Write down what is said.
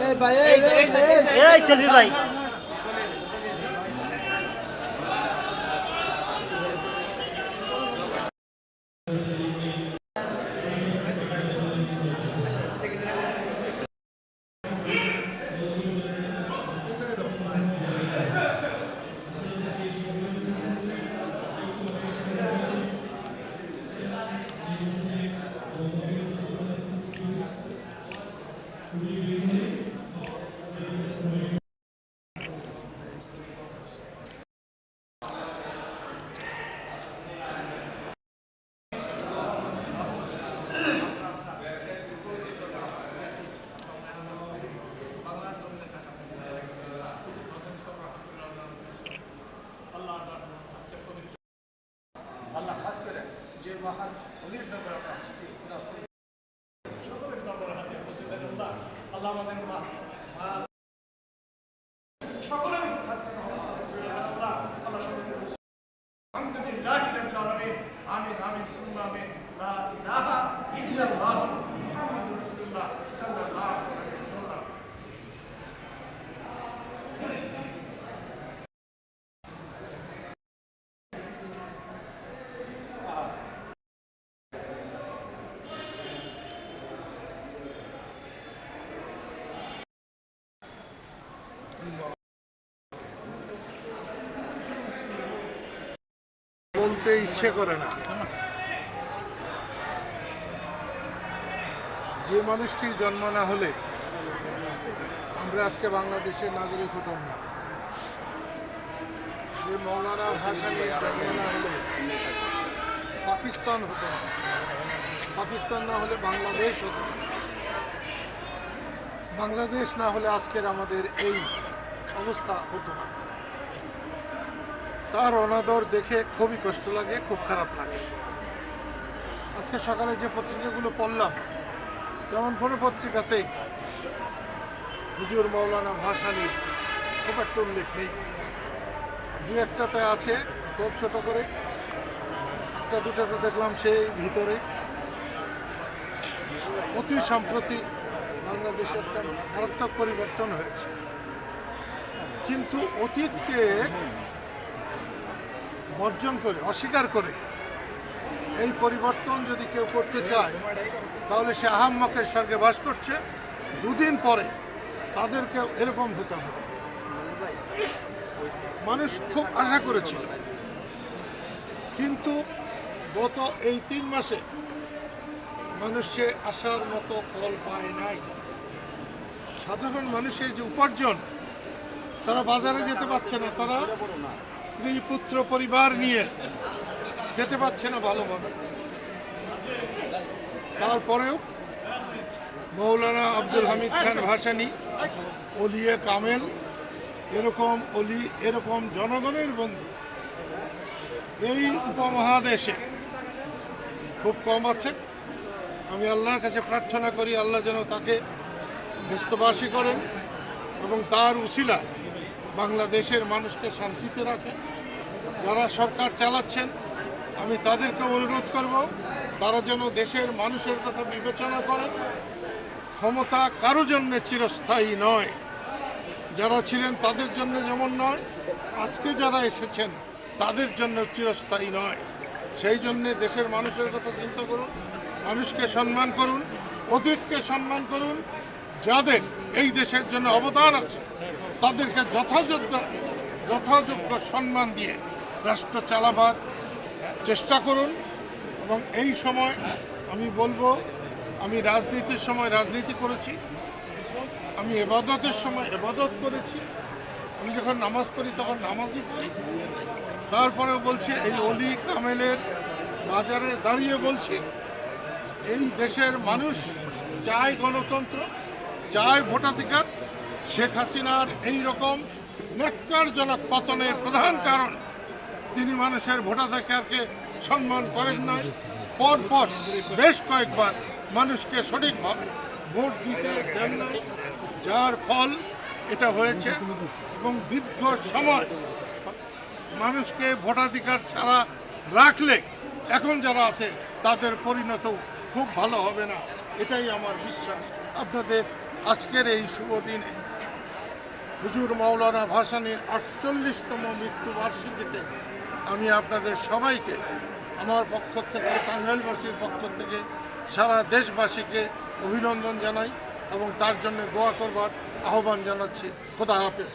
এই ভাই এই সেলফি ভাই আল্লাহ খাস করে যে মহান অলির দরবারে আমরা আসছি আল্লাহ আমাদের মা সকলের আল্লাহ আল্লাহ সকলের আলহামদুলিল্লাহ আমিন আমিন সুম্মা আমিন লা ইলাহা ইল্লাল্লাহ বলতে ইচ্ছে করে না। যে মানুষটির জন্ম না হলে আমরা আজকে বাংলাদেশের নাগরিক হতাম না। যে মৌলানা ভাসানির জন্ম না হলে পাকিস্তান হতো না। পাকিস্তান না হলে বাংলাদেশ হতো বাংলাদেশ না হলে আজকের আমাদের এই অবস্থা হতো না। তার অনাদর দেখে খুবই কষ্ট লাগে, খুব খারাপ লাগে। আজকে সকালে যে পত্রিকাগুলো পড়লাম তেমন কোনো পত্রিকাতেই হুজুর মৌলানা ভাসানির খুব একটা উল্লেখ নেই। দু একটাতে আছে, খুব ছোট করে। একটা, দুটাতে দেখলাম সেই ভিতরে। অতি সম্প্রতি বাংলাদেশে একটা মারাত্মক পরিবর্তন হয়েছে। কিন্তু অতীতকে বর্জন করে, অস্বীকার করে। এই পরিবর্তন যদি কেউ করতে চায়, তাহলে সে আহাম্মকের স্বর্গে বাস করছে। দুদিন পরে তাদেরকে এরকম হতে হবে। মানুষ খুব আশা করেছিল। কিন্তু গত এই তিন মাসে মানুষ সে আসার মতো ফল পায় নাই। সাধারণ মানুষের যে উপার্জন, তারা বাজারে যেতে পারছে না, তারা স্ত্রী পুত্র পরিবার নিয়ে যেতে পারছে না ভালোভাবে। তারপরেও মৌলানা আব্দুল হামিদ খান ভাসানি অলিয়ে কামেল, এরকম অলি, এরকম জনগণের বন্ধু। এই উপমহাদেশে খুব কম আছে। আমি আল্লাহর কাছে প্রার্থনা করি, আল্লাহ যেন তাকে দেশবাসী করেন এবং তার উসিলা বাংলাদেশের মানুষকে শান্তিতে রাখেন যারা সরকার চালাচ্ছেন, আমি তাদেরকে অনুরোধ করব, তারা যেন দেশের মানুষের কথা বিবেচনা করেন। ক্ষমতা কারও জন্য চিরস্থায়ী নয়। যারা ছিলেন তাদের জন্য যেমন নয়, আজকে যারা এসেছেন তাদের জন্য চিরস্থায়ী নয়। সেই জন্য দেশের মানুষের কথা চিন্তা করুন, মানুষকে সম্মান করুন, অতীতকে সম্মান করুন, যাদের এই দেশের জন্য অবদান আছে। তাদেরকে যথাযোগ্য যথাযোগ্য সম্মান দিয়ে রাষ্ট্র চালাবার চেষ্টা করুন এবং এই সময় আমি বলব, আমি রাজনীতির সময় রাজনীতি করেছি, আমি এবাদতের সময় এবাদত করেছি। আমি যখন নামাজ পড়ি তখন নামাজই পড়ি। তারপরে বলছি, এই অলি কামেলের বাজারে দাঁড়িয়ে বলছি, এই দেশের মানুষ চায় গণতন্ত্র, চায় ভোটাধিকার শেখ হাসিনার এই রকম নেককারজনক পতনের প্রধান কারণ, তিনি মানুষের ভোটাধিকারকে সম্মান করেন নাই। পরপর বেশ কয়েকবার মানুষকে সঠিকভাবে ভোট দিতে দেন নাই, যার ফল এটা হয়েছে। এবং দীর্ঘ সময় মানুষকে ভোটাধিকার ছাড়া রাখলে এখন যারা আছে, তাদের পরিণত খুব ভালো হবে না। এটাই আমার বিশ্বাস। আপনাদের আজকের এই শুভ দিনে হুজুর মাওলানা ভাসানির আটচল্লিশতম মৃত্যুবার্ষিকীতে আমি আপনাদের সবাইকে, আমার পক্ষ থেকে টাঙ্গাইলবাসীর পক্ষ থেকে সারা দেশবাসীকে অভিনন্দন জানাই এবং তার জন্য দোয়া করবার আহ্বান জানাচ্ছি। খোদা হাফেজ।